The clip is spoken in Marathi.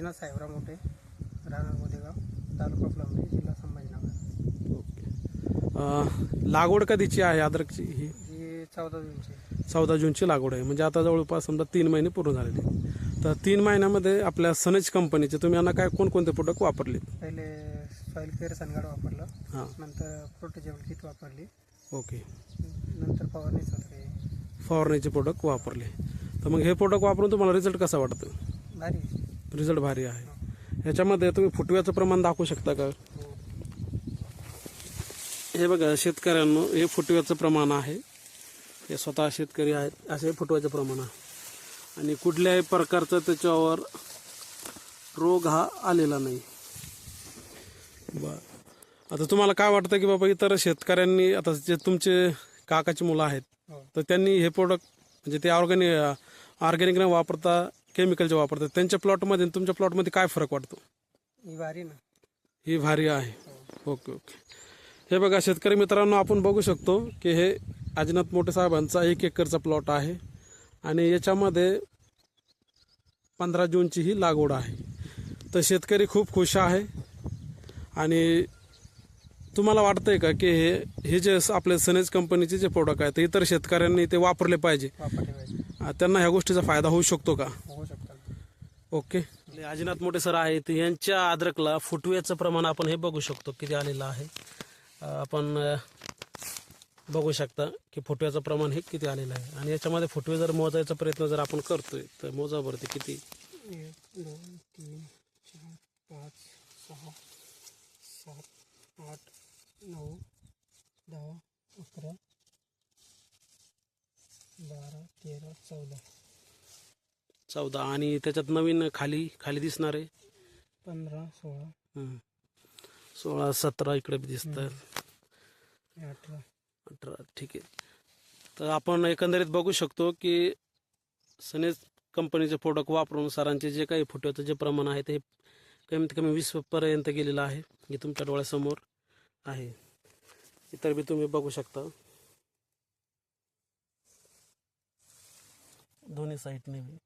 काशीनाथ साहेबराव मोठे राहणार मोदेगाव तालुका फुलंब्री जिल्हा संभाजीनगर. ओके. लागवड कधीची आहे अद्रकची ही? चौदा जूनची. चौदा जूनची लागवड आहे. म्हणजे आता जवळपास समजा तीन महिने पूर्ण झालेले तर तीन महिन्यामध्ये आपल्या सनेज कंपनीचे तुम्ही यांना काय कोणकोणते प्रोडक्ट वापरले पहिले सॉईल केअर सनगाड वापरलं. हां. नंतर प्रोटेजेबल किट वापरली. ओके. नंतर फवारणी फवारणीचे प्रोडक्ट वापरले. तर मग हे प्रोडक्ट वापरून तुम्हाला रिझल्ट कसा वाटतं भारी. रिझल्ट भारी आहे. ह्याच्यामध्ये तुम्ही फुटव्याचं प्रमाण दाखवू शकता का? हो. बघा शेतकऱ्यांनो हे फुटव्याचं प्रमाण आहे. हे स्वतः शेतकरी आहेत असे फुटव्याचं प्रमाण आहे. आणि कुठल्याही प्रकारचं त्याच्यावर रोग हा आलेला नाही. बर. आता तुम्हाला काय वाटतं की बाबा इतर शेतकऱ्यांनी आता जे तुमचे काकाची मुलं आहेत हो. तर त्यांनी हे प्रोडक्ट म्हणजे ते ऑर्गॅनिक ऑर्गॅनिक न वापरता केमिकलचे वापरतात त्यांच्या प्लॉटमध्ये आणि तुमच्या प्लॉटमध्ये काय फरक वाटतो? ही भारी ना. ही भारी आहे. Okay okay. हे बघा शेतकरी मित्रांनो आपण बघू शकतो की हे आजीनाथ मोठे साहेबांचा एक एकरचा प्लॉट आहे आणि याच्यामध्ये पंधरा जूनची ही लागवड आहे. तर शेतकरी खूप खुश आहे आणि तुम्हाला वाटतंय का की हे हे जे आपले सनेज कंपनीचे जे प्रोडक्ट आहेत ते इतर शेतकऱ्यांनी ते वापरले पाहिजे. त्यांना ह्या गोष्टीचा फायदा होऊ शकतो का? ओके. आजीनाथ मोठे सर आहेत यांच्या अद्रकला फुटव्याचं प्रमाण आपण हे बघू शकतो किती आलेलं आहे. आपण बघू शकता की फुटव्याचं प्रमाण हे किती आलेलं आहे. आणि याच्यामध्ये फुटवे जर मोजायचा प्रयत्न जर आपण करतोय तर मोजावरती किती? एक दोन तीन चार पाच सहा सात आठ नऊ दहा अकरा बारा तेरा चौदा. चौदा आणि त्याच्यात नवीन खाली खाली दिसणार आहे. पंधरा सोळा. हं. सोळा सतरा इकडे बी दिसतात. अठरा. अठरा ठीक आहे. तर आपण एकंदरीत बघू शकतो की सनेज कंपनीचे प्रोडक्ट वापरून सरांचे जे काही फुटव्याचं जे प्रमाण आहे ते कमीत कमी वीस पर्यंत गेलेलं आहे हे तुमच्या डोळ्यासमोर आहे. इतर बी तुम्ही बघू शकता. दोन्ही साईडने बी.